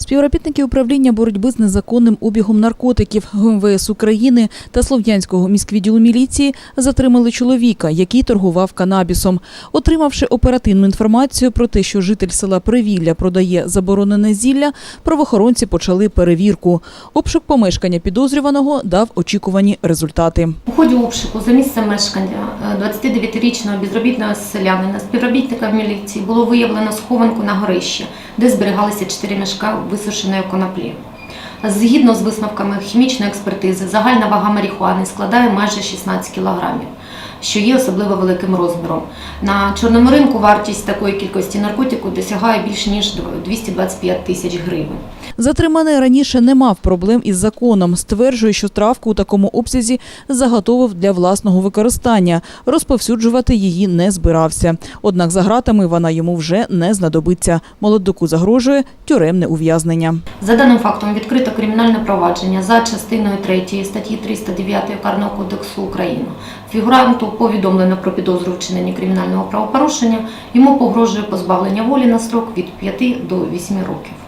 Співробітники управління боротьби з незаконним обігом наркотиків ГМВС України та Слов'янського міськвідділу міліції затримали чоловіка, який торгував канабісом. Отримавши оперативну інформацію про те, що житель села Привілля продає заборонене зілля, правоохоронці почали перевірку. Обшук помешкання підозрюваного дав очікувані результати. У ході обшуку за місцем мешкання е, 29-річного безробітного селянина співробітника міліції було виявлено схованку на горищі, де зберігалися 4 мішка висушеної коноплі. Згідно з висновками хімічної експертизи, загальна вага марихуани складає майже 16 кілограмів, що є особливо великим розміром. На чорному ринку вартість такої кількості наркотику досягає більш ніж 225 тисяч гривень. Затриманий раніше не мав проблем із законом. Стверджує, що травку у такому обсязі заготовив для власного використання. Розповсюджувати її не збирався. Однак за гратами вона йому вже не знадобиться. Молодоку загрожує тюремне ув'язнення. За даним фактом відкрито кримінальне провадження за частиною 3 статті 309 Карного кодексу України. Фігуранту повідомлено про підозру вчинення кримінального правопорушення. Йому погрожує позбавлення волі на строк від 5 до 8 років.